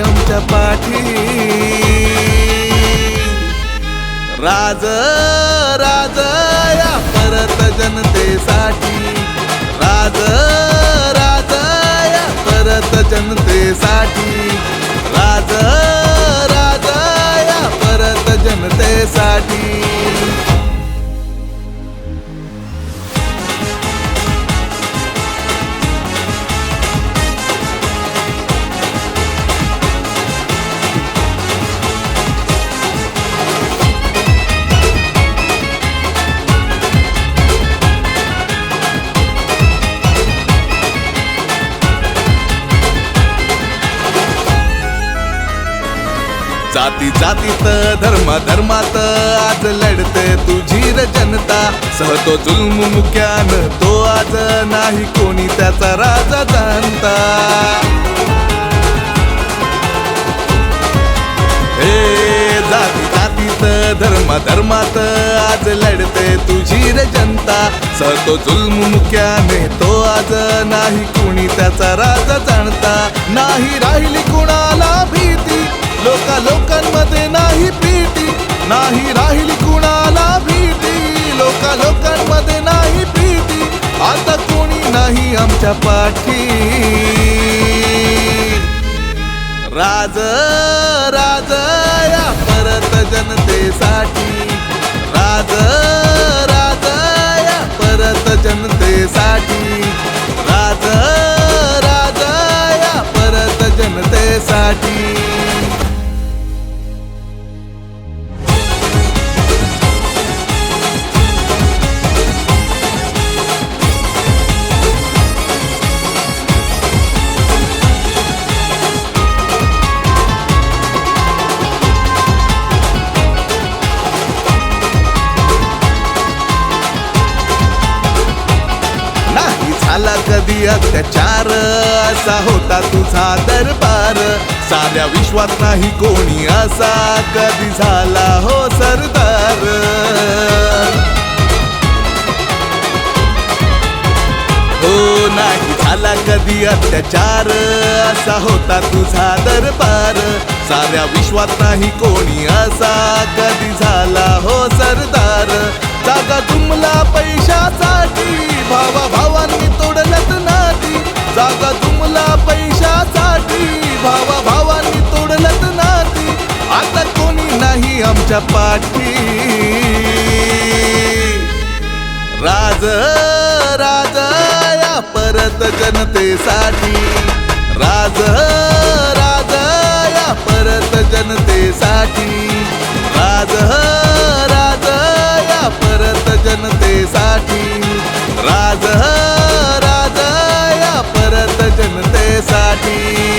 आमच्या पाठी. राज राज या परत जनतेसाठी. राज राज या परत जनतेसाठी. जाती जातीत धर्म धर्मात आज लढते तुझी र जनता. सहतो जुल्म मुक्यान तो आज नाही कोणी त्याचा राजा जाणता. हे जाती जातीत धर्म धर्मात आज लढते तुझी रे जनता. सहतो जुल्म मुक्याने तो आज नाही कोणी त्याचा राजा जाणता. नाही राहिली कुणाला भी नाही राहिली कुणाला भीती. लोका लोकांमध्ये नाही भीती आता कोणी नाही आमच्या पाठी. राज राज या परत जनतेसाठी. राज राज या परत जनतेसाठी. राज राज या परत जनतेसाठी. झाला कधी अत्याचार? असा होता तुझा दरबार. साऱ्या विश्वात नाही कोणी असा कधी झाला हो सरदार. हो नाही झाला कधी अत्याचार. असा होता तुझा दरबार. साऱ्या विश्वात नाही कोणी असा कधी झाला हो सरदार. माझ्या पाठी. राज राज या परत जनतेसाठी. राज राज या परत जनतेसाठी. राज राज या परत जनतेसाठी. राज राज या परत जनतेसाठी.